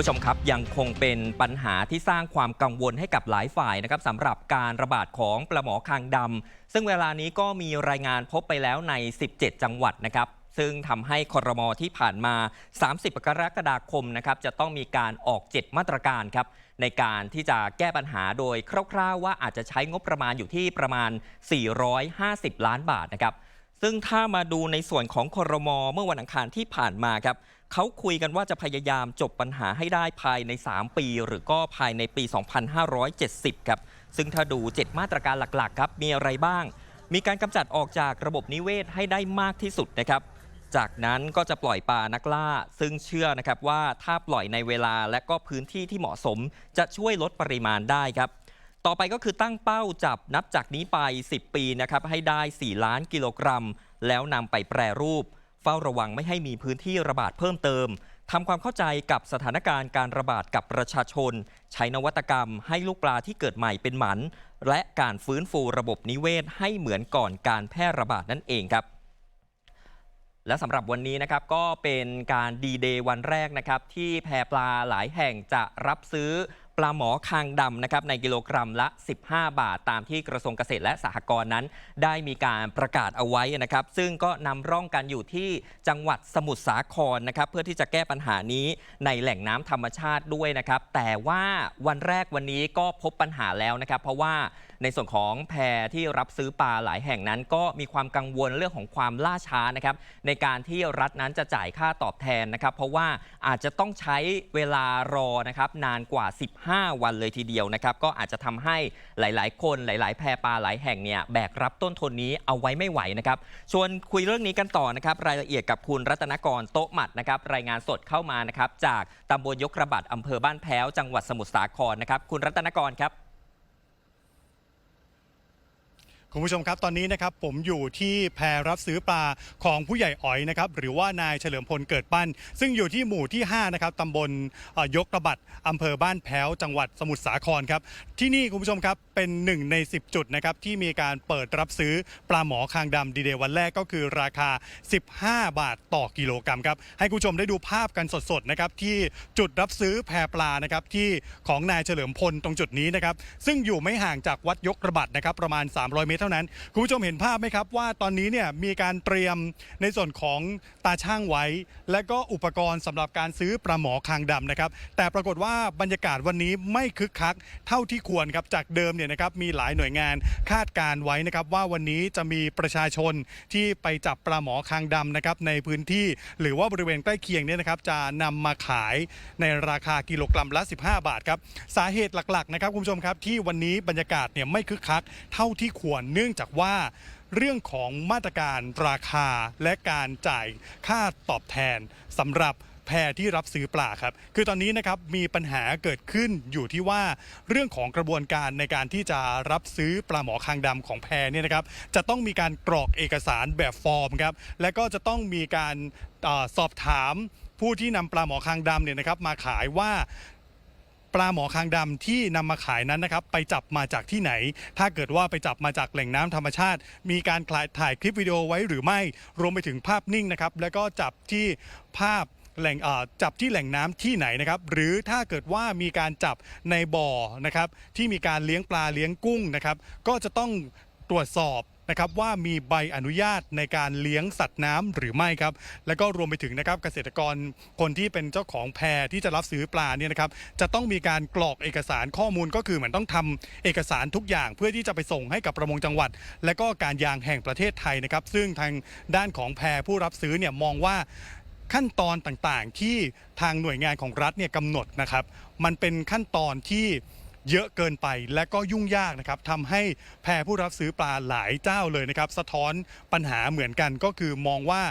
ผู้ชมครับยังคงเป็นปัญหาที่สร้างความกังวลให้กับหลายฝ่ายนะครับสำหรับการระบาดของปลาหมอคางดำซึ่งเวลานี้ก็มีรายงานพบไปแล้วใน 17 จังหวัดนะครับซึ่งทำให้คอรมอที่ผ่านมา 30 กรกฎาคมนะครับจะต้องมีการออก 7 มาตรการครับในการที่จะแก้ปัญหาโดยคร่าวๆ ว่าอาจจะใช้งบประมาณอยู่ที่ประมาณ 450 ล้านบาทนะครับซึ่งถ้ามาดูในส่วนของคอรมอเมื่อวันอังคารที่ผ่านมาครับ เขาคุยกันว่าจะพยายามจบปัญหาให้ได้ภายใน 3 ปี หรือก็ภายในปี 2570 ครับ ซึ่งถ้าดู 7 มาตรการหลักๆ ครับ มีอะไรบ้าง มีการกำจัดออกจากระบบนิเวศให้ได้มากที่สุดนะครับจากนั้นก็จะปล่อยปลานักล่า ซึ่งเชื่อนะครับว่าถ้าปล่อยในเวลาและก็พื้นที่ที่เหมาะสม จะช่วยลดปริมาณได้ครับ ต่อไปก็คือตั้งเป้าจับนับจากนี้ไป 10 ปีนะครับให้ได้ 4 ล้านกิโลกรัม แล้วนำไปแปรรูป เฝ้าระวังไม่ให้มีพื้นที่ระบาดเพิ่มเติมทำความเข้าใจกับสถานการณ์การระบาดกับประชาชน ใช้นวัตกรรมให้ลูกปลาที่เกิดใหม่เป็นหมัน และการฟื้นฟูระบบนิเวศให้เหมือนก่อนการแพร่ระบาดนั่นเองครับ และสำหรับวันนี้นะครับก็เป็นการดีเดย์วันแรกนะครับ ที่แพปลาหลายแห่งจะรับซื้อ ลาหมอคางดำนะครับในกิโลกรัมละ 15 บาท ตามที่กระทรวงเกษตรและสหกรณ์นั้น ได้มีการประกาศเอาไว้นะครับ ซึ่งก็นำร่องกันอยู่ที่จังหวัดสมุทรสาครนะครับ เพื่อที่จะแก้ปัญหานี้ในแหล่งน้ำธรรมชาติด้วยนะครับ แต่ว่าวันแรกวันนี้ก็พบปัญหาแล้วนะครับ เพราะว่า ในส่วนของแพที่รับซื้อปลาหลายแห่งนั้น ก็มีความกังวลเรื่องของความล่าช้านะครับในการที่รัฐนั้นจะจ่ายค่าตอบแทนนะครับ เพราะว่าอาจจะต้องใช้เวลารอนะครับนานกว่า 15 วันเลยทีเดียวนะครับ ก็อาจจะทำให้หลาย ๆ คนหลาย ๆ แพปลาหลายแห่งเนี่ยแบกรับต้นทุนนี้เอาไว้ไม่ไหวนะครับชวนคุยเรื่องนี้กันต่อนะครับ รายละเอียดกับคุณรัตนกรโต๊ะหมัดนะครับ รายงานสดเข้ามานะครับ จากตำบลยกระบัดอำเภอบ้านแพ้ว จังหวัดสมุทรสาครนะครับ คุณรัตนกรครับ คุณผู้ชมครับตอนนี้นะครับผมอยู่ที่แพรับซื้อปลาของผู้ใหญ่อ๋อยนะครับหรือว่านายเฉลิมพลเกิดปั้น ซึ่งอยู่ที่หมู่ที่5นะครับตำบลยกระบัดอำเภอบ้านแพ้วจังหวัดสมุทรสาครครับที่นี่คุณผู้ชมครับเป็นหนึ่งใน 10 จุดนะครับที่มีการเปิดรับซื้อปลาหมอคางดำดีเดย์วันแรกก็คือราคา 15 บาทต่อกิโลกรัมครับให้คุณผู้ชมได้ดูภาพกันสดๆนะครับที่จุดรับซื้อแพปลานะครับที่ของนายเฉลิมพลตรงจุดนี้นะครับซึ่งอยู่ไม่ห่างจากวัดยกระบัดนะครับประมาณ 300 เมตรเท่านั้น คุณผู้ชมเห็นภาพไหมครับว่าตอนนี้เนี่ยมีการเตรียมในส่วนของตาช่างไว้ และก็อุปกรณ์สำหรับการซื้อปลาหมอคางดำนะครับ แต่ปรากฏว่าบรรยากาศวันนี้ไม่คึกคักเท่าที่ควรครับจากเดิมเนี่ยนะครับมีหลายหน่วยงานคาดการไว้นะครับว่าวันนี้จะมีประชาชนที่ไปจับปลาหมอคางดำนะครับในพื้นที่หรือว่าบริเวณใกล้เคียงเนี่ยนะครับจะนำมาขายในราคากิโลกรัมละ 15 บาทครับสาเหตุหลักๆนะครับคุณผู้ชมครับที่วันนี้บรรยากาศเนี่ยไม่คึกคักเท่าที่ควรเนื่องจากว่าเรื่องของมาตรการราคาและการจ่ายค่าตอบแทนสำหรับแพรที่รับซื้อปลาครับ คือตอนนี้นะครับมีปัญหาเกิดขึ้นอยู่ที่ว่าเรื่องของกระบวนการในการที่จะรับซื้อปลาหมอคางดำของแพรเนี่ยนะครับ จะต้องมีการกรอกเอกสารแบบฟอร์มครับ และก็จะต้องมีการอสอบถามผู้ที่นำปลาหมอคางดำเนี่ยนะครับมาขายว่า ปลาหมอคางดำที่นำมาขายนั้นนะครับไปจับมาจากที่ไหน ถ้าเกิดว่าไปจับมาจากแหล่งน้ำธรรมชาติ มีการถ่ายคลิปวิดีโอไว้หรือไม่ รวมไปถึงภาพนิ่งนะครับแล้วก็จับที่ภาพแหล่งจับที่แหล่งน้ำที่ไหนนะครับหรือถ้าเกิดว่ามีการจับในบ่อนะครับที่มีการเลี้ยงปลาเลี้ยงกุ้งนะครับก็จะต้องตรวจสอบ นะครับว่ามีใบอนุญาตในการเลี้ยงสัตว์น้ำหรือไม่ครับ แล้วก็รวมไปถึงนะครับเกษตรกรคนที่เป็นเจ้าของแพรที่จะรับซื้อปลาเนี่ยนะครับจะต้องมีการกรอกเอกสารข้อมูลก็คือเหมือนต้องทำเอกสารทุกอย่างเพื่อที่จะไปส่งให้กับประมงจังหวัด และก็การยางแห่งประเทศไทยนะครับ ซึ่งทางด้านของแพรผู้รับซื้อเนี่ยมองว่าขั้นตอนต่างๆ ที่ทางหน่วยงานของรัฐเนี่ยกำหนดนะครับ มันเป็นขั้นตอนที่ เยอะเกินไปและก็ยุ่งยากนะครับทำให้แพรผู้รับซื้อปลาหลายเจ้าเลยนะครับ สะท้อนปัญหาเหมือนกันก็คือมองว่า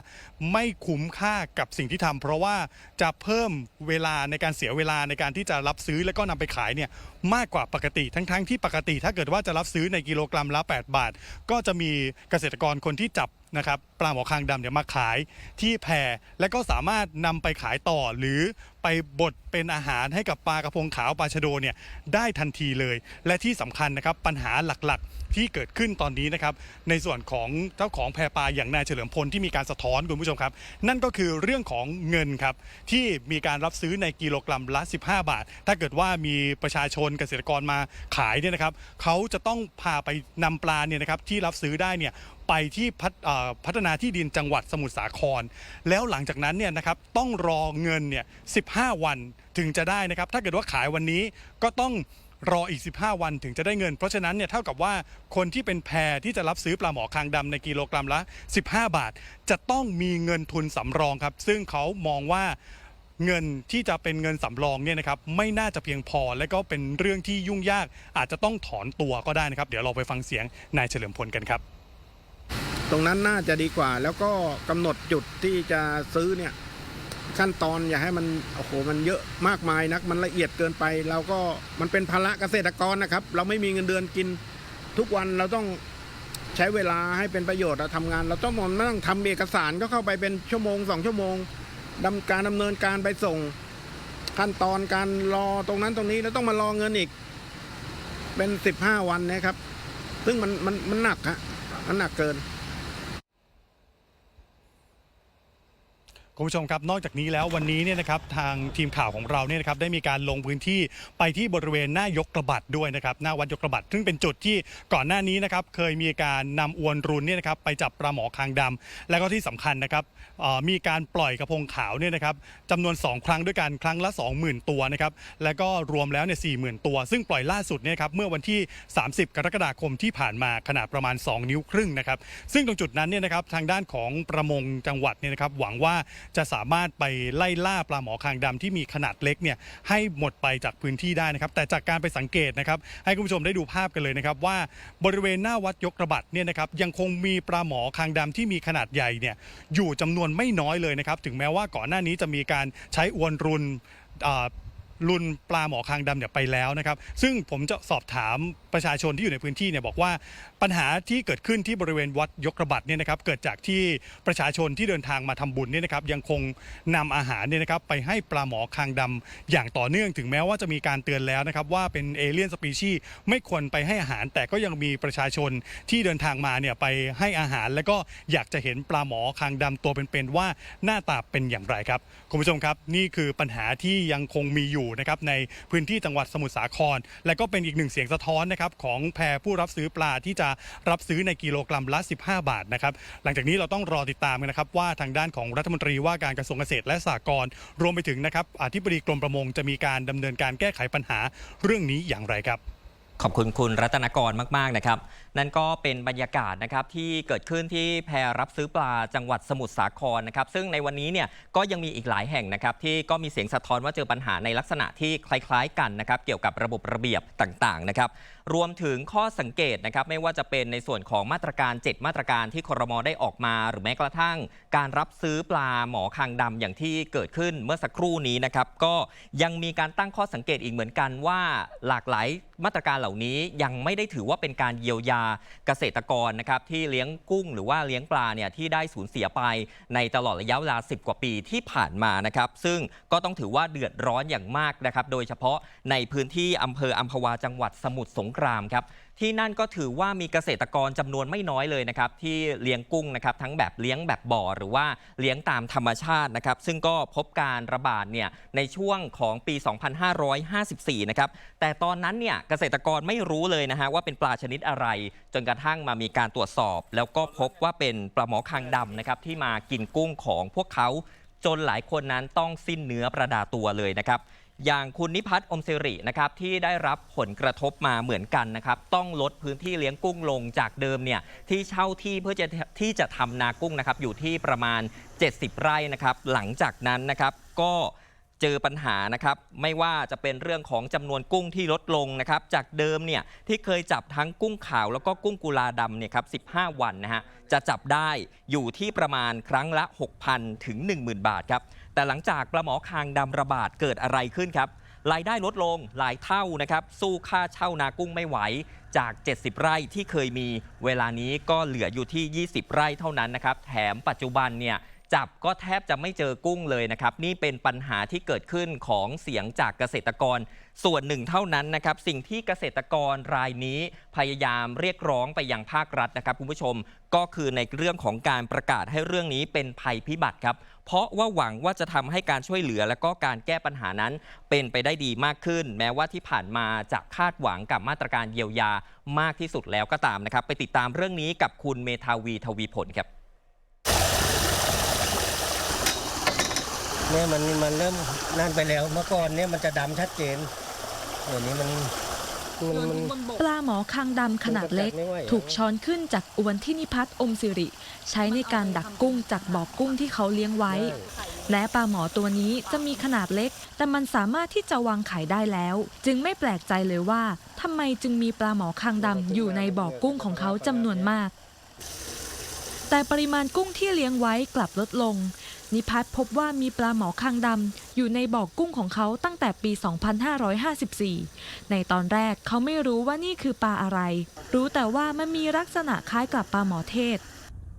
ไม่คุ้มค่ากับสิ่งที่ทำเพราะว่าจะเพิ่มเวลาในการเสียเวลาในการที่จะรับซื้อแล้วก็นำไปขายเนี่ยมากกว่าปกติทั้งๆที่ปกติ ถ้าเกิดว่าจะรับซื้อในกิโลกรัมละ 8 บาท ก็จะมีเกษตรกรคนที่จับ นะครับปลาหมอคางดำเนี่ยมาขายที่แพและก็สามารถนำไปขายต่อหรือไปบดเป็นอาหารให้กับปลากระพงขาวปลาชะโดเนี่ยได้ทันทีเลย และที่สำคัญนะครับปัญหาหลักๆที่เกิดขึ้นตอนนี้นะครับในส่วนของเจ้าของแพปลาอย่างนายเฉลิมพลที่มีการสะท้อนคุณผู้ชมครับ นั่นก็คือเรื่องของเงินครับที่มีการรับซื้อในกิโลกรัมละ 15 บาท ถ้าเกิดว่ามีประชาชนเกษตรกรมาขายเนี่ยนะครับเขาจะต้องพาไปนำปลาเนี่ยนะครับที่รับซื้อได้เนี่ย ไปที่พัฒนาที่ดินจังหวัดสมุทรสาคร แล้วหลังจากนั้นเนี่ยนะครับต้องรอเงินเนี่ย15 วันถึงจะได้นะครับ ถ้าเกิดว่าขายวันนี้ก็ต้องรออีก 15 วันถึงจะได้เงิน เพราะฉะนั้นเนี่ยเท่ากับว่าคนที่เป็นแพรที่จะรับซื้อปลาหมอคางดำในกิโลกรัมละ 15 บาท จะต้องมีเงินทุนสำรองครับ ซึ่งเขามองว่าเงินที่จะเป็นเงินสำรองเนี่ยนะครับไม่น่าจะเพียงพอ และก็เป็นเรื่องที่ยุ่งยากอาจจะต้องถอนตัวก็ได้นะครับ เดี๋ยวเราไปฟังเสียงนายเฉลิมพลกันครับ ตรงนั้นน่าจะดีกว่า แล้วก็กำหนดจุดที่จะซื้อเนี่ยขั้นตอนอย่าให้มันโอ้โหมันเยอะมากมายนัก มันละเอียดเกินไปเราก็มันเป็นภาระเกษตรกรนะครับ เราไม่มีเงินเดือนกินทุกวันเราต้องใช้เวลาให้เป็นประโยชน์เราทำงาน เราต้องมานั่งทำเอกสารก็เข้าไปเป็นชั่วโมงสองชั่วโมงดำการดำเนินการไปส่ง ขั้นตอนการรอตรงนั้นตรงนี้แล้วต้องมารอเงินอีก เป็นสิบห้าวันนะครับ ซึ่งมันมันมันหนักฮะมันหนักเกิน คุณผู้ชมครับนอกจากนี้แล้ววันนี้เนี่ยนะครับทางทีมข่าวของเราเนี่ยนะครับได้มีการลงพื้นที่ไปที่บริเวณหน้ายกกระบัดด้วยนะครับหน้าวัดยกกระบัดซึ่งเป็นจุดที่ก่อนหน้านี้นะครับเคยมีการนำอวนรุนเนี่ยนะครับไปจับปลาหมอคางดำและก็ที่สำคัญนะครับ มีการปล่อยกระพงขาวเนี่ยนะครับจำนวน 2 ครั้งด้วยกันครั้งละ 20,000 ตัวนะครับแล้วก็รวมแล้วเนี่ย40,000 ตัว ซึ่งปล่อยล่าสุดเนี่ยครับเมื่อวันที่ 30 กรกฎาคมที่ผ่านมาขนาดประมาณ 2 นิ้วครึ่งนะครับซึ่งตรงจุดนั้นเนี่ยนะครับทางด้านของประมงจังหวัดเนี่ยนะครับหวังว่าจะสามารถไปไล่ล่าปลาหมอคางดำที่มีขนาดเล็กเนี่ยให้หมดไปจากพื้นที่ได้นะครับแต่จากการไปสังเกตนะครับให้คุณผู้ชมได้ดูภาพกันเลยนะครับว่าบริเวณหน้าวัดยกระบัดเนี่ยนะครับยังคงมีปลาหมอคางดำที่มีขนาดใหญ่เนี่ยอยู่จำนวนไม่น้อยเลยนะครับถึงแม้ว่าก่อนหน้านี้จะมีการใช้อวนรุนอ่า ลุนปลาหมอคางดำเนี่ยไปแล้วนะครับ ซึ่งผมจะสอบถามประชาชนที่อยู่ในพื้นที่เนี่ยบอกว่าปัญหาที่เกิดขึ้นที่บริเวณวัดยกระบัดเนี่ยนะครับเกิดจากที่ประชาชนที่เดินทางมาทำบุญเนี่ยนะครับยังคงนำอาหารเนี่ยนะครับไปให้ปลาหมอคางดำอย่างต่อเนื่องถึงแม้ว่าจะมีการเตือนแล้วนะครับว่าเป็นเอเลี่ยนสปีชีส์ไม่ควรไปให้อาหาร แต่ก็ยังมีประชาชนที่เดินทางมาเนี่ยไปให้อาหาร แล้วก็อยากจะเห็นปลาหมอคางดำตัวเป็นๆว่าหน้าตาเป็นอย่างไรครับคุณผู้ชมครับ นี่คือปัญหาที่ยังคงมีอยู่นะครับในพื้นที่จังหวัดสมุทรสาคร และก็เป็นอีกหนึ่งเสียงสะท้อนนะครับของแพรผู้รับซื้อปลาที่จะรับซื้อในกิโลกรัมละ 15 บาทนะครับหลังจากนี้เราต้องรอติดตามกันนะครับว่าทางด้านของรัฐมนตรีว่าการกระทรวงเกษตรและสหกรณ์รวมไปถึงนะครับอธิบดีกรมประมงจะมีการดำเนินการแก้ไขปัญหาเรื่องนี้อย่างไรครับ ขอบคุณคุณรัตนกรมากๆนะครับ นั่นก็เป็นบรรยากาศนะครับที่เกิดขึ้นที่แพรรับซื้อปลาจังหวัดสมุทรสาครนะครับ ซึ่งในวันนี้เนี่ยก็ยังมีอีกหลายแห่งนะครับ ที่ก็มีเสียงสะท้อนว่าเจอปัญหาในลักษณะที่คล้ายๆกันนะครับ เกี่ยวกับระบบระเบียบต่างๆนะครับ รวมถึงข้อสังเกตนะครับ ไม่ว่าจะเป็นในส่วนของมาตรการ 7 มาตรการที่ครมได้ออกมา หรือแม้กระทั่ง การรับซื้อปลาหมอคางดำอย่างที่เกิดขึ้นเมื่อสักครู่นี้นะครับ ก็ยังมีการตั้งข้อสังเกตอีกเหมือนกันว่าหลากหลาย มาตรการเหล่านี้ยังไม่ได้ถือว่าเป็นการเยียวยาเกษตรกรนะครับที่เลี้ยงกุ้งหรือว่าเลี้ยงปลาเนี่ยที่ได้สูญเสียไปในตลอดระยะเวลา 10 กว่าปีที่ผ่านมานะครับซึ่งก็ต้องถือว่าเดือดร้อนอย่างมากนะครับโดยเฉพาะในพื้นที่อำเภออัมพวาจังหวัดสมุทรสงครามครับ ที่นั่นก็ถือว่ามีเกษตรกรจำนวนไม่น้อยเลยนะครับที่เลี้ยงกุ้งนะครับทั้งแบบเลี้ยงแบบบ่อหรือว่าเลี้ยงตามธรรมชาตินะครับซึ่งก็พบการระบาดเนี่ยในช่วงของปี 2554 นะครับแต่ตอนนั้นเนี่ยเกษตรกรไม่รู้เลยนะฮะว่าเป็นปลาชนิดอะไร จนกระทั่งมามีการตรวจสอบ แล้วก็พบว่าเป็นปลาหมอคางดำนะครับที่มากินกุ้งของพวกเขาจนหลายคนนั้นต้องสิ้นเนื้อประดาตัวเลยนะครับ อย่างคุณนิพัฒน์อมสิรินะครับที่ได้รับผลกระทบมาเหมือนกันนะครับ ต้องลดพื้นที่เลี้ยงกุ้งลงจากเดิมเนี่ยที่เช่าที่เพื่อจะที่จะทำนากุ้งนะครับอยู่ที่ประมาณ 70 ไร่นะครับ หลังจากนั้นนะครับก็ เจอปัญหานะครับ ไม่ว่าจะเป็นเรื่องของจำนวนกุ้งที่ลดลงนะครับ จากเดิมเนี่ยที่เคยจับทั้งกุ้งขาวแล้วก็กุ้งกุลาดำเนี่ยครับ15 วันนะฮะจะจับได้อยู่ที่ประมาณครั้งละ 6,000 ถึง 10,000 บาทครับ แต่หลังจากปลาหมอคางดำระบาดเกิดอะไรขึ้นครับรายได้ลดลงหลายเท่านะครับ สู้ค่าเช่านากุ้งไม่ไหวจาก 70 ไร่ที่เคยมีเวลานี้ก็เหลืออยู่ที่ 20 ไร่เท่านั้นนะครับ แถมปัจจุบันเนี่ย จับก็แทบจะไม่เจอกุ้งเลยนะครับ นี่เป็นปัญหาที่เกิดขึ้นของเสียงจากเกษตรกร ส่วนหนึ่งเท่านั้นนะครับ สิ่งที่เกษตรกรรายนี้พยายามเรียกร้องไปยังภาครัฐนะครับคุณผู้ชมก็คือในเรื่องของการประกาศให้เรื่องนี้เป็นภัยพิบัติครับ เพราะว่าหวังว่าจะทำให้การช่วยเหลือและก็การแก้ปัญหานั้น เป็นไปได้ดีมากขึ้น แม้ว่าที่ผ่านมาจะคาดหวังกับมาตรการเยียวยามากที่สุดแล้วก็ตามนะครับ ไปติดตามเรื่องนี้กับคุณเมทาวีทวีผลครับ เนี่ยมันมันเริ่มนั่นไปแล้วเมื่อก่อนเนี่ยมันจะดำชัดเจนเดี๋ยวนี้มันมันมันปลาหมอคางดำขนาดเล็ก ถูกช้อนขึ้นจากอวนที่นิพัฒน์อมสิริ ใช้ในการดักกุ้งจากบ่อกุ้งที่เขาเลี้ยงไว้ และปลาหมอตัวนี้จะมีขนาดเล็ก แต่มันสามารถที่จะวางไข่ได้แล้ว จึงไม่แปลกใจเลยว่าทำไมจึงมีปลาหมอคางดำอยู่ในบ่อกุ้งของเขาจำนวนมาก แต่ปริมาณกุ้งที่เลี้ยงไว้กลับลดลง นิพัฒน์พบว่ามีปลาหมอคางดำอยู่ในบ่อกุ้งของเขาตั้งแต่ปี 2554 ในตอนแรกเขาไม่รู้ว่านี่คือปลาอะไร รู้แต่ว่ามันมีลักษณะคล้ายกับปลาหมอเทศ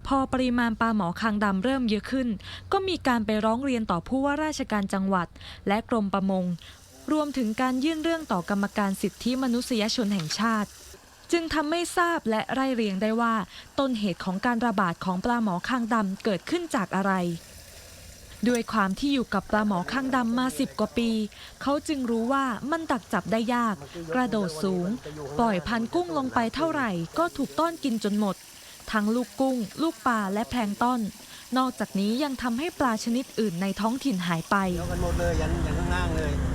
พอปริมาณปลาหมอคางดำเริ่มเยอะขึ้น ก็มีการไปร้องเรียนต่อผู้ว่าราชการจังหวัด และกรมประมง รวมถึงการยื่นเรื่องต่อกรรมการสิทธิมนุษยชนแห่งชาติ จึงทำให้ทราบและไล่เรียงได้ว่า ต้นเหตุของการระบาดของปลาหมอคางดำเกิดขึ้นจากอะไร ด้วยความที่อยู่กับปลาหมอข้างดำมาสิบกว่าปี เขาจึงรู้ว่ามันตักจับได้ยาก กระโดดสูง ปล่อยพันกุ้งลงไปเท่าไหร่ก็ถูกต้อนกินจนหมด ทั้งลูกกุ้ง ลูกปลาและแพลงต้นนอกจากนี้ยังทำให้ปลาชนิดอื่นในท้องถิ่นหายไป เดียวกันหมดเลยยันยันข้างล่างเลย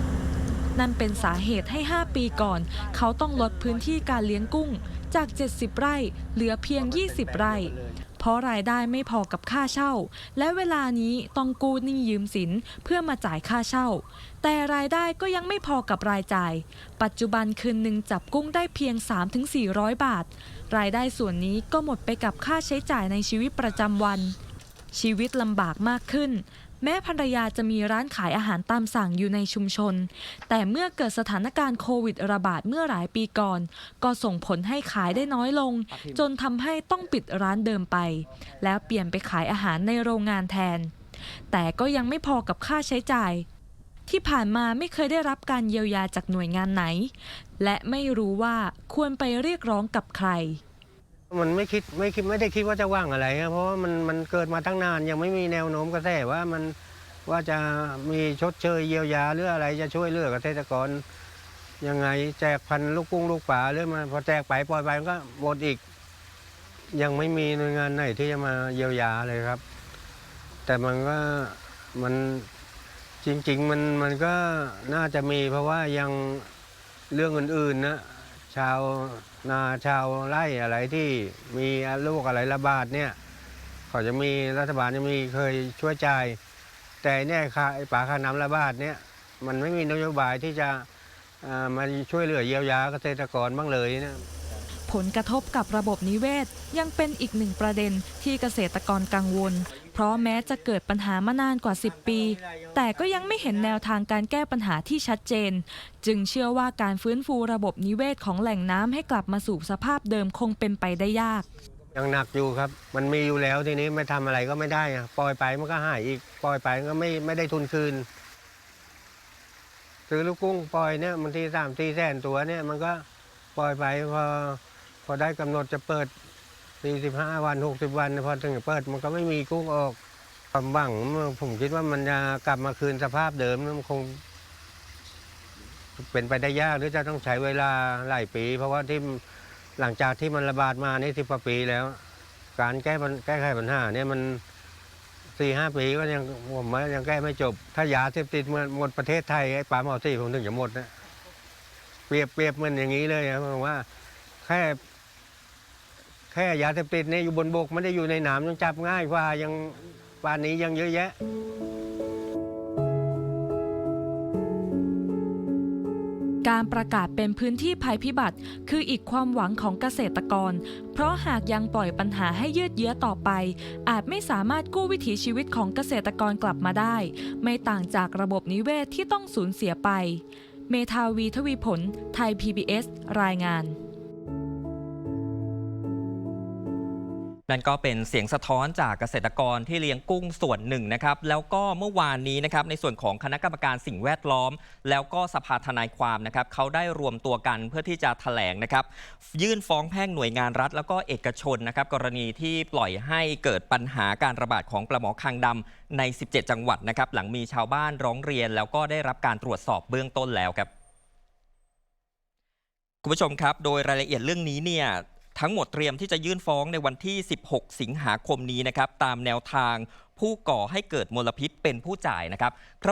นั่นเป็นสาเหตุให้ 5 ปีก่อน เขาต้องลดพื้นที่การเลี้ยงกุ้ง จาก 70 ไร่ เหลือเพียง 20 ไร่ เพราะรายได้ไม่พอกับค่าเช่า และเวลานี้ต้องกู้หนี้ยืมสินเพื่อมาจ่ายค่าเช่า แต่รายได้ก็ยังไม่พอกับรายจ่าย ปัจจุบันคืนหนึ่งจับกุ้งได้เพียง 3-400 บาท รายได้ส่วนนี้ก็หมดไปกับค่าใช้จ่ายในชีวิตประจำวันชีวิตลำบากมากขึ้น แม้ภรรยาจะมีร้านขายอาหารตามสั่งอยู่ในชุมชน แต่เมื่อเกิดสถานการณ์โควิดระบาดเมื่อหลายปีก่อน ก็ส่งผลให้ขายได้น้อยลง จนทำให้ต้องปิดร้านเดิมไป แล้วเปลี่ยนไปขายอาหารในโรงงานแทน แต่ก็ยังไม่พอกับค่าใช้จ่าย ที่ผ่านมาไม่เคยได้รับการเยียวยาจากหน่วยงานไหน และไม่รู้ว่าควรไปเรียกร้องกับใคร มันไม่คิดไม่คิดไม่ได้คิดว่าจะว่างอะไรอะเพราะว่ามันมันเกิดมาตั้งนานยังไม่มีแนวโน้มกระแสว่ามันว่าจะมีชดเชยเยียวยาหรืออะไรจะช่วยเหลือเกษตรกรยังไงแจกพันลูกกุ้งลูกปลาหรือมาพอแจกไปปล่อยไปมันก็หมดอีก ยังไม่มีหน่วยงานไหนที่จะมาเยียวยาเลยครับ แต่มันก็มันจริง ๆ มันมันก็น่าจะมีเพราะว่ายังเรื่องอื่นๆนะ ชาวนาชาวไร่อะไรที่มีโรคอะไรระบาดเนี่ยเขาจะมีรัฐบาลจะมีเคยช่วยจ่ายแต่เนี่ยค่าไอ้ป่าค่าน้ำระบาดเนี่ยมันไม่มีนโยบายที่จะมาช่วยเหลือเยียวยาเกษตรกรบ้างเลยนะผลกระทบกับระบบนิเวศยังเป็นอีกหนึ่งประเด็นที่เกษตรกรกังวล เพราะแม้จะเกิดปัญหามานานกว่า 10 ปี แต่ก็ยังไม่เห็นแนวทางการแก้ปัญหาที่ชัดเจน จึงเชื่อว่าการฟื้นฟูระบบนิเวศของแหล่งน้ำให้กลับมาสู่สภาพเดิมคงเป็นไปได้ยาก ยังหนักอยู่ครับ มันมีอยู่แล้วทีนี้ไม่ทำอะไรก็ไม่ได้อะปล่อยไปมันก็หายอีกปล่อยไปก็ไม่ไม่ได้ทุนคืน ซื้อลูกกุ้งปล่อยเนี่ยบางทีสามสี่แสนตัวเนี่ยมันก็ปล่อยไปพอพอได้กำหนดจะเปิด สี่สิบห้าวันหกสิบวันพอถึงจะเปิดมันก็ไม่มีกุ้งออกความหวังผมคิดว่ามันจะกลับมาคืนสภาพเดิมมันคง เป็นไปได้ยากหรือจะต้องใช้เวลาหลายปี เพราะว่าที่หลังจากที่มันระบาดมานี่สิบกว่าปีแล้ว การแก้ปัญแก้ไขปัญหาเนี่ยมันสี่ห้าปีก็ยังผมว่ายังแก้ไม่จบ ถ้ายาเสพติดหมดหมดประเทศไทยไอ้ปลาหมอสี่ผมถึงจะหมดนะเปรียบเปรียบมันอย่างนี้เลยนะผมว่า แค่ แค่ยาเสพติดเนี่ยอยู่บนบกไม่ได้อยู่ในหนามยังจับง่ายกว่ายังป่านนี้ยังเยอะแยะการประกาศเป็นพื้นที่ภัยพิบัติ คืออีกความหวังของเกษตรกร เพราะหากยังปล่อยปัญหาให้ยืดเยื้อต่อไป อาจไม่สามารถกู้วิถีชีวิตของเกษตรกรกลับมาได้ ไม่ต่างจากระบบนิเวศที่ต้องสูญเสียไป เมธาวีทวีผล ไทย PBS รายงาน นั่นก็เป็นเสียงสะท้อนจากเกษตรกรที่เลี้ยงกุ้งส่วนหนึ่งนะครับ แล้วก็เมื่อวานนี้นะครับในส่วนของคณะกรรมการสิ่งแวดล้อม แล้วก็สภาทนายความนะครับเขาได้รวมตัวกันเพื่อที่จะแถลงนะครับ ยื่นฟ้องแพ่งหน่วยงานรัฐ แล้วก็เอกชนนะครับ กรณีที่ปล่อยให้เกิดปัญหาการระบาดของปลาหมอคางดำใน 17 จังหวัดนะครับ หลังมีชาวบ้านร้องเรียน แล้วก็ได้รับการตรวจสอบเบื้องต้นแล้วครับคุณผู้ชมครับ โดยรายละเอียดเรื่องนี้เนี่ย ทั้งหมดเตรียมที่จะยื่นฟ้องในวันที่ 16 สิงหาคมนี้นะครับตามแนวทางผู้ก่อให้เกิดมลพิษเป็นผู้จ่ายนะครับ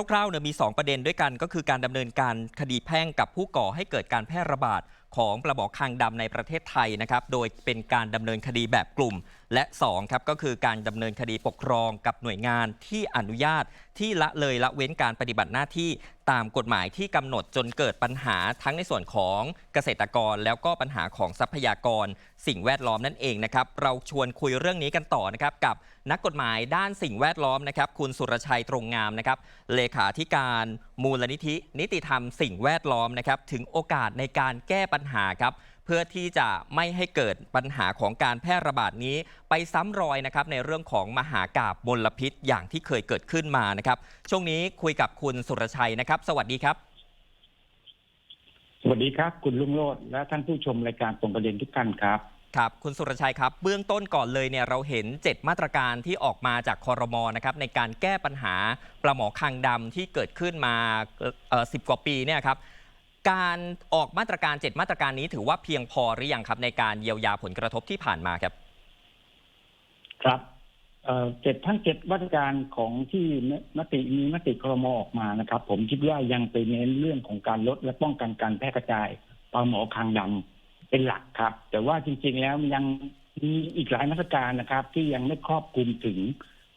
คร่าวๆเนี่ยมี 2 ประเด็นด้วยกันก็คือการดำเนินการคดีแพ่งกับผู้ก่อให้เกิดการแพร่ระบาด ของปลาบอกคางดำในประเทศไทยนะครับ โดยเป็นการดำเนินคดีแบบกลุ่ม และ2ครับก็คือการดำเนินคดีปกครองกับหน่วยงานที่อนุญาตที่ละเลยละเว้นการปฏิบัติหน้าที่ตามกฎหมายที่กำหนดจนเกิดปัญหาทั้งในส่วนของเกษตรกร แล้วก็ปัญหาของทรัพยากร สิ่งแวดล้อมนั่นเองนะครับ เราชวนคุยเรื่องนี้กันต่อนะครับกับนักกฎหมายด้านสิ่งแวดล้อมนะครับ คุณสุรชัยตรงงามนะครับ เลขาธิการมูลนิธิ นิติธรรม สิ่งแวดล้อมนะครับ ถึงโอกาสในการแก้ปัญหาครับเพื่อที่จะไม่ให้เกิดปัญหาของการแพร่ระบาดนี้ ไปซ้ำรอยนะครับในเรื่องของมหากาบมลพิษอย่างที่เคยเกิดขึ้นมานะครับ ช่วงนี้คุยกับคุณสุรชัยนะครับ สวัสดีครับ สวัสดีครับ คุณลุงโรดและท่านผู้ชมรายการตรงประเด็นทุกท่านครับครับคุณสุรชัยครับ เบื้องต้นก่อนเลยเนี่ยเราเห็น 7 มาตรการที่ออกมาจากคอรมอนะครับในการแก้ปัญหาปลาหมอคางดำที่เกิดขึ้นมาเอ่อสิกว่าปีเนี่ยครับ การออกมาตรการ 7 มาตรการนี้ถือว่าเพียงพอหรือยังครับ ในการเยียวยาผลกระทบที่ผ่านมาครับ ครับเจ็ดทั้งเจ็ดมาตรการของที่มติมีมติครมออกมานะครับ ผมคิดว่ายังไปเน้นเรื่องของการลดและป้องกันการแพร่กระจายปลาหมอคางดำเป็นหลักครับ แต่ว่าจริง ๆ แล้วยังมีอีกหลายมาตรการนะครับ ที่ยังไม่ครอบคลุมถึง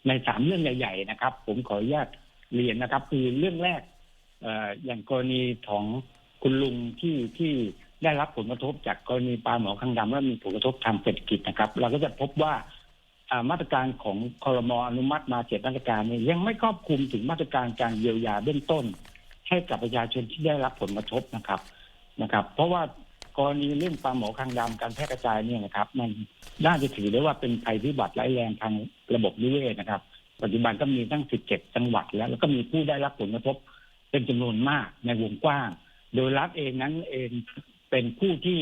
ในสามเรื่องใหญ่ ๆ นะครับ ผมขออนุญาตเรียนนะครับ คือเรื่องแรกอย่างกรณีของ คุณลุงที่ที่ได้รับผลกระทบจากกรณีปลาหมอคางดำและมีผลกระทบทางเศรษฐกิจนะครับ เราก็จะพบว่ามาตรการของคอรมออนุมัติมาเจ็ดมาตรการเนี่ยยังไม่ครอบคลุมถึงมาตรการการเยียวยาเบื้องต้น ให้กับประชาชนที่ได้รับผลกระทบนะครับนะครับ เพราะว่ากรณีเรื่องปลาหมอคางดำการแพร่กระจายเนี่ยนะครับ มันน่าจะถือได้ว่าเป็นภัยพิบัติร้ายแรงทางระบบนิเวศนะครับ ปัจจุบันก็มีตั้ง 17 จังหวัดแล้ว แล้วก็มีผู้ได้รับผลกระทบเป็นจำนวนมากในวงกว้าง โดยรัฐเองนั้นเองเป็นผู้ที่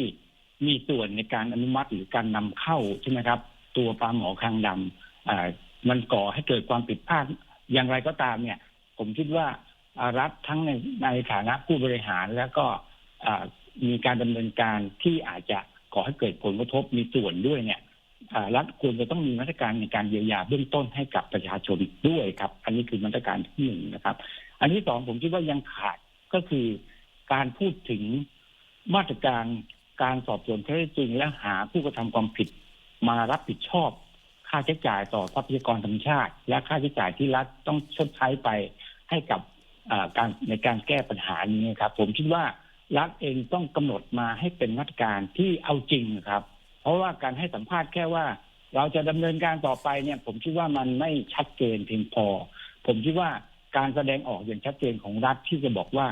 มีส่วนในการอนุมัติหรือการนำเข้าใช่ไหมครับ ตัวปลาหมอคางดำมันก่อให้เกิดความผิดพลาดอย่างไรก็ตามเนี่ย ผมคิดว่ารัฐทั้งในในฐานะผู้บริหารแล้วก็มีการดำเนินการที่อาจจะก่อให้เกิดผลกระทบมีส่วนด้วยเนี่ยรัฐควรจะต้องมีมาตรการในการเยียวยาเบื้องต้นให้กับประชาชนด้วยครับ อันนี้คือมาตรการที่หนึ่งนะครับ อันที่สองผมคิดว่ายังขาดก็คือ การพูดถึงมาตรการการสอบสวนข้อเท็จจริง และหาผู้กระทำความผิดมารับผิดชอบ ค่าใช้จ่ายต่อทรัพยากรธรรมชาติ และค่าใช้จ่ายที่รัฐต้องชดใช้ไปให้กับการในการแก้ปัญหานี้ครับ ผมคิดว่ารัฐเองต้องกำหนดมาให้เป็นมาตรการที่เอาจริงครับ เพราะว่าการให้สัมภาษณ์แค่ว่า เราจะดำเนินการต่อไปเนี่ย ผมคิดว่ามันไม่ชัดเจนเพียงพอ ผมคิดว่าการแสดงออกอย่างชัดเจนของรัฐที่จะบอกว่า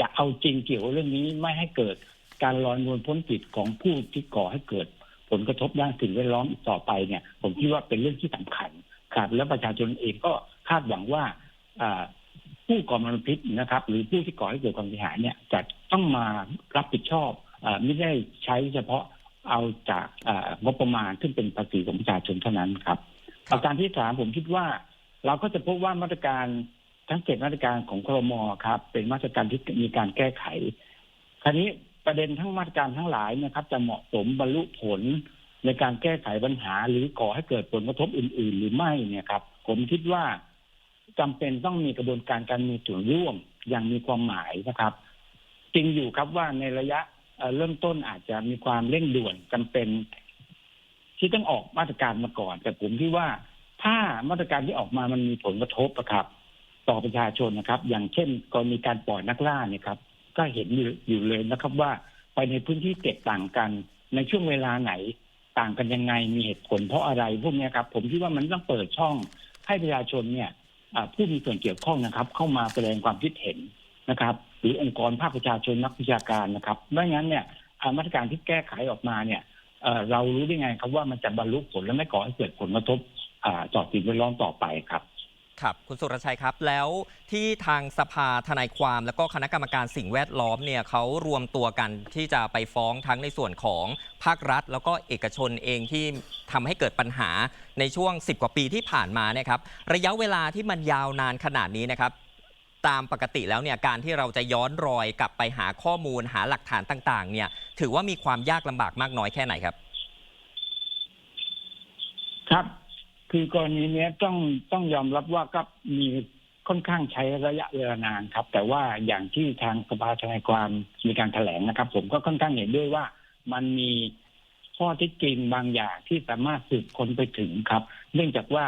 จะเอาจริงเกี่ยวกับเรื่องนี้ไม่ให้เกิดการลอยนวลพ้นผิดของผู้ที่ก่อให้เกิด ผลกระทบด้านสิ่งแวดล้อมอีกต่อไปเนี่ย ผมคิดว่าเป็นเรื่องที่สำคัญครับและประชาชนเองก็คาดหวังว่าอ่าผู้ก่อมลพิษนะครับ หรือผู้ที่ก่อให้เกิดความเสียหายเนี่ยจะต้องมารับผิดชอบอาไม่ได้ใช้เฉพาะเอาจากอ่างบประมาณซึ่งเป็นภาษีของประชาชนเท่านั้นครับครับประการที่สามผมคิดว่า เราก็จะพบว่ามาตรการ ทั้งเจ็ดมาตรการของครมครับ เป็นมาตรการที่มีการแก้ไข คราวนี้ประเด็นทั้งมาตรการทั้งหลายนะครับ จะเหมาะสมบรรลุผลในการแก้ไขปัญหา หรือก่อให้เกิดผลกระทบอื่น ๆ หรือไม่เนี่ยครับ ผมคิดว่าจำเป็นต้องมีกระบวนการการมีส่วนร่วมอย่างมีความหมายนะครับจริงอยู่ครับว่าในระยะเริ่มต้นอาจจะมีความเร่งด่วนจำเป็น ที่ต้องออกมาตรการมาก่อน แต่ผมที่ว่าถ้ามาตรการที่ออกมามันมีผลกระทบอะครับ ต่อประชาชนนะครับ อย่างเช่นกรณีการปล่อยนักล่าเนี่ยครับ ก็เห็นอยู่อยู่เลยนะครับว่าไปในพื้นที่เจ็ดต่างกัน ในช่วงเวลาไหนต่างกันยังไงมีเหตุผลเพราะอะไรพวกนี้ครับ ผมคิดว่ามันต้องเปิดช่องให้ประชาชนเนี่ยผู้มีส่วนเกี่ยวข้องนะครับ เข้ามาแสดงความคิดเห็นนะครับ หรือองค์กรภาคประชาชนนักวิชาการนะครับไม่งั้นเนี่ยมาตรการที่แก้ไขออกมาเนี่ยเรารู้ได้ไงครับว่ามันจะบรรลุผลและไม่ก่อให้เกิดผลกระทบต่อสิ่งแวดล้อมต่อไปครับ ครับคุณสุรชัยครับ แล้วที่ทางสภาทนายความแล้วก็คณะกรรมการสิ่งแวดล้อมเนี่ยเขารวมตัวกันที่จะไปฟ้องทั้งในส่วนของภาครัฐ แล้วก็เอกชนเองที่ทำให้เกิดปัญหาในช่วง 10 กว่าปีที่ผ่านมาเนี่ยครับระยะเวลาที่มันยาวนานขนาดนี้นะครับตามปกติแล้วเนี่ยการที่เราจะย้อนรอยกลับไปหาข้อมูลหาหลักฐานต่าง ๆ เนี่ยถือว่ามีความยากลำบากมากน้อยแค่ไหนครับ ครับ คือกรณีนี้ต้องต้องยอมรับว่าก็มีค่อนข้างใช้ระยะเวลานานครับ แต่ว่าอย่างที่ทางสภาทนายความมีการแถลงนะครับ ผมก็ค่อนข้างเห็นด้วยว่ามันมีข้อที่จริงบางอย่างที่สามารถสืบค้นไปถึงครับ เนื่องจากว่า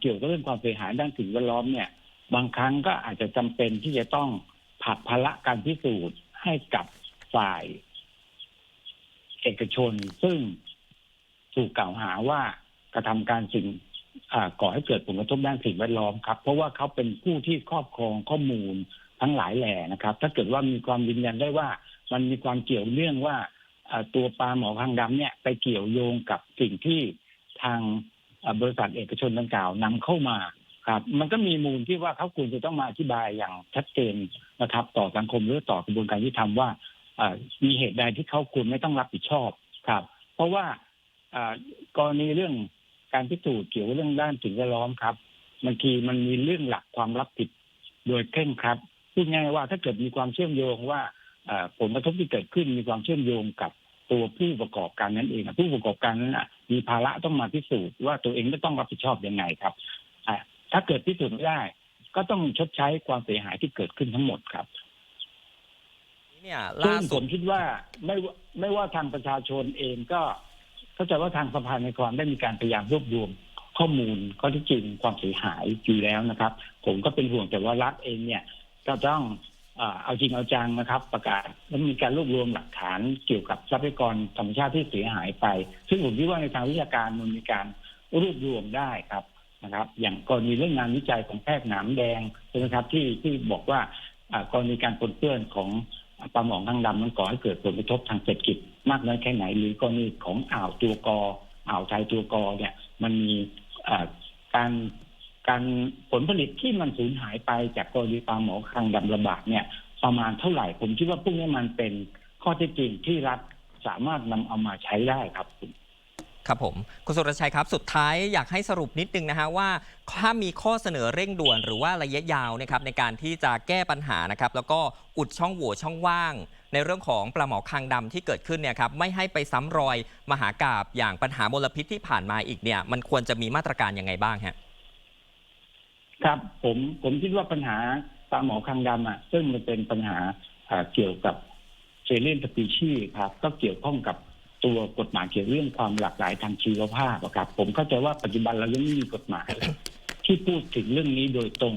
เกี่ยวกับเรื่องความเสียหายด้านสิ่งแวดล้อมเนี่ย บางครั้งก็อาจจะจำเป็นที่จะต้องผักภาระการพิสูจน์ให้กับฝ่าย เอกชน ซึ่งถูกกล่าวหาว่า กระทำการสิ่งก่อให้เกิดผลกระทบด้านสิ่งแวดล้อมครับ เพราะว่าเขาเป็นผู้ที่ครอบครองข้อมูลทั้งหลายแหล่นะครับ ถ้าเกิดว่ามีความยืนยันได้ว่ามันมีความเกี่ยวเนื่องว่าตัวปลาหมอคางดำเนี่ยไปเกี่ยวโยงกับสิ่งที่ทางบริษัทเอกชนดังกล่าวนำเข้ามาครับ มันก็มีมูลที่ว่าเขาควรจะต้องมาอธิบายอย่างชัดเจนนะครับ ต่อสังคมหรือต่อกระบวนการยุติธรรมว่ามีเหตุใดที่เขาควรไม่ต้องรับผิดชอบครับ เพราะว่ากรณีเรื่อง การพิสูจน์เกี่ยวกับเรื่องด้านสิ่งแวดล้อมครับบางทีมันมีเรื่องหลักความรับผิดโดยเคร่งครัดพูดง่ายๆว่าถ้าเกิดมีความเชื่อมโยงว่าอ่าผลกระทบที่เกิดขึ้นมีความเชื่อมโยงกับตัวผู้ประกอบการนั้นเองอะผู้ประกอบการนั้นอะมีภาระต้องมาพิสูจน์ว่าตัวเองไม่ต้องรับผิดชอบยังไงครับอ่าถ้าเกิดพิสูจน์ไม่ได้ ก็ต้องชดใช้ความเสียหายที่เกิดขึ้นทั้งหมดครับเนี่ยซึ่ล่างผสุดมคิดว่าไม่ว่าไม่ว่าทางประชาชนเองก็ เข้าใจว่าทางสภาในความได้มีการพยายามรวบรวมข้อมูลข้อที่จริงความเสียหายอยู่แล้วนะครับ ผมก็เป็นห่วงแต่ว่ารัฐเองเนี่ยก็ต้องเอาจริงเอาจังนะครับ ประกาศแล้วมีการรวบรวมหลักฐานเกี่ยวกับทรัพยากรธรรมชาติที่เสียหายไป ซึ่งผมคิดว่าในทางวิชาการมันมีการรวบรวมได้ครับนะครับ อย่างกรณีเรื่องงานวิจัยของแพทย์หนามแดงใช่ไหมครับที่ที่บอกว่ากรณีการปนเปื้อนของ ปลาหมองทางดำมันก่อให้เกิดผลกระทบทางเศรษฐกิจมากน้อยแค่ไหน หรือกรณีของอ่าวตัวกออ่าวไทยตัวกอเนี่ย มันมีการการผลผลิตที่มันสูญหายไปจากกรณีปลาหมอคางดำระบาดเนี่ย ประมาณเท่าไหร่ ผมคิดว่าพวกนี้มันเป็นข้อเท็จจริงที่รัฐสามารถนำเอามาใช้ได้ครับค ครับผมคุณสุรชัยครับ สุดท้ายอยากให้สรุปนิดนึงนะฮะว่าถ้ามีข้อเสนอเร่งด่วนหรือว่าระยะยาวนะครับในการที่จะแก้ปัญหานะครับแล้วก็อุดช่องโหว่ช่องว่าง ในเรื่องของปลาหมอคางดำที่เกิดขึ้นเนี่ยครับไม่ให้ไปซ้ำรอยมหากาบอย่างปัญหามลพิษที่ผ่านมาอีกเนี่ยมันควรจะมีมาตรการยังไงบ้างฮะครับผมผมคิดว่าปัญหาปลาหมอคางดำอะซึ่งมันเป็นปัญหาอ่าเกี่ยวกับเซเลนสปีชีส์ครับ ก็เกี่ยวข้องกับ ตัวกฎหมายเกี่ยวกับเรื่องความหลากหลายทางชีวภาพอะครับ ผมเข้าใจว่าปัจจุบันเรายังไม่มีกฎหมาย ที่พูดถึงเรื่องนี้โดยตรง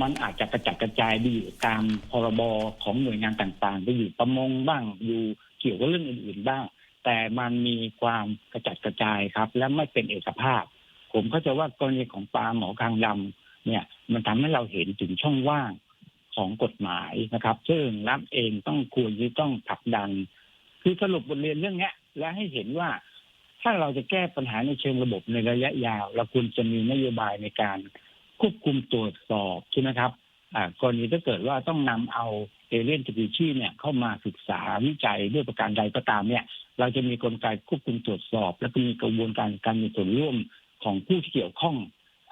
มันอาจจะกระจัดกระจายไปอยู่ตามพรบของหน่วยงานต่างๆ ไปอยู่ประมงบ้างอยู่เกี่ยวกับเรื่องอื่นๆบ้าง แต่มันมีความกระจัดกระจายครับ และไม่เป็นเอกภาพ ผมเข้าใจว่ากรณีของปลาหมอคางดำเนี่ย มันทำให้เราเห็นถึงช่องว่างของกฎหมายนะครับ ซึ่งรัฐเองต้องควรที่ต้องผลักดัน คือสรุปบทเรียนเรื่องนี้และให้เห็นว่าถ้าเราจะแก้ปัญหาในเชิงระบบในระยะยาว เราควรจะมีนโยบายในการควบคุมตรวจสอบใช่ไหมครับอ่ากรณีถ้าเกิดว่าต้องนำเอาเอเลียนสปีชีเนี่ยเข้ามาศึกษาวิจัยด้วยประการใดก็ตามเนี่ย เราจะมีกลไกควบคุมตรวจสอบ และมีกระบวนการการมีส่วนร่วมของผู้ที่เกี่ยวข้อง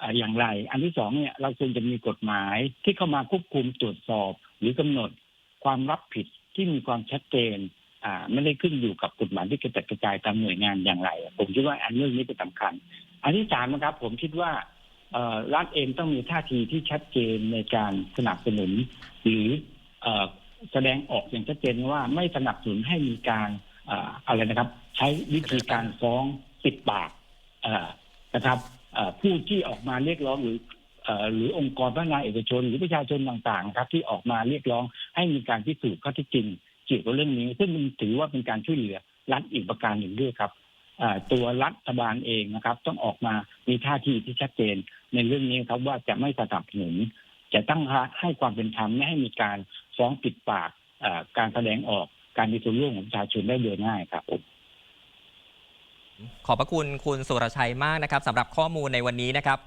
อาอย่างไร อันที่สองเนี่ยเราควรจะมีกฎหมายที่เข้ามาควบคุมตรวจสอบ หรือกำหนดความรับผิดที่มีความชัดเจน ไม่ได้ขึ้นอยู่กับกฎหมายที่กระจัดกระจายตามหน่วยงานอย่างไร ผมคิดว่าอันเรื่องนี้เป็นสำคัญ อันที่สามนะครับ ผมคิดว่าเรัฐเองต้องมีท่าทีที่ชัดเจนในการสนับสนุน หรืออแสดงออกอย่างชัดเจนว่าไม่สนับสนุนให้มีการออะไรนะครับ ใช้วิธีการฟ้องปิดปากนะครับผู้ที่ออกมาเรียกร้องหรือหรือองค์กรพัฒนาเอกชนหรือประชาชนต่างๆครับที่ออกมาเรียกร้องให้มีการพิสูจน์ข้อเท็จจริง เกี่ยวกับเรื่องนี้ ซึ่งมันถือว่าเป็นการช่วยเหลือรัฐอีกประการหนึ่งด้วยครับอ่าตัวรัฐบาลเองนะครับ ต้องออกมามีท่าทีที่ชัดเจนในเรื่องนี้ครับว่าจะไม่สนับสนุนจะตั้งให้ความเป็นธรรมไม่ให้มีการฟ้องปิดปากเอ่อการแสดงออกการมีส่วนร่วมของประชาชนได้โดยง่ายครับผมขอบพระคุณคุณสุรชัยมากนะครับสำหรับข้อมูลในวันนี้นะครับ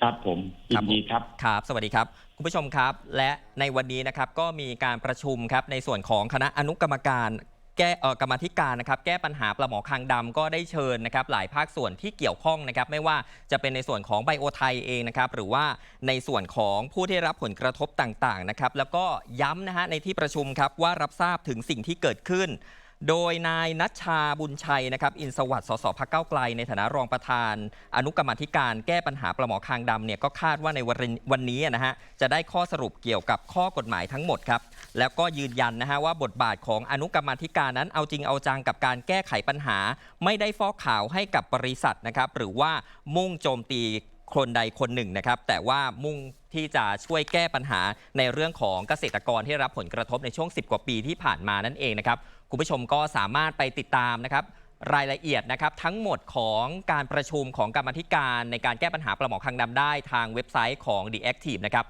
ครับผมยินดีครับครับ สวัสดีครับ คุณผู้ชมครับ และในวันนี้นะครับก็มีการประชุมครับในส่วนของคณะอนุกรรมการแก่กรรมธิการนะครับแก้ปัญหาปลาหมอคางดำก็ได้เชิญนะครับหลายภาคส่วนที่เกี่ยวข้องนะครับไม่ว่าจะเป็นในส่วนของไบโอไทยเองนะครับหรือว่าในส่วนของผู้ที่รับผลกระทบต่างๆนะครับแล้วก็ย้ำนะฮะในที่ประชุมครับว่ารับทราบถึงสิ่งที่เกิดขึ้น โดยนายนัชชาบุญชัยนะครับ อินสวัสดิ์สสพักเก้าไกล ในฐานะรองประธาน อนุกรรมธิการแก้ปัญหาปลาหมอคางดำเนี่ยก็คาดว่าในวันวันนี้นะฮะจะได้ข้อสรุปเกี่ยวกับข้อกฎหมายทั้งหมดครับ แล้วก็ยืนยันนะฮะว่าบทบาทของอนุกรรมธิการนั้นเอาจริงเอาจังกับการแก้ไขปัญหา ไม่ได้ฟอกข่าวให้กับบริษัทนะครับหรือว่ามุ่งโจมตี คนใดคนหนึ่งนะครับ แต่ว่ามุ่งที่จะช่วยแก้ปัญหาในเรื่องของเกษตรกรที่รับผลกระทบในช่วง 10 กว่าปีที่ผ่านมานั่นเองนะครับคุณผู้ชมก็สามารถไปติดตามนะครับรายละเอียดนะครับทั้งหมดของการประชุมของกรรมธิการในการแก้ปัญหาปลาหมอคางดำได้ทางเว็บไซต์ของ The Active นะครับ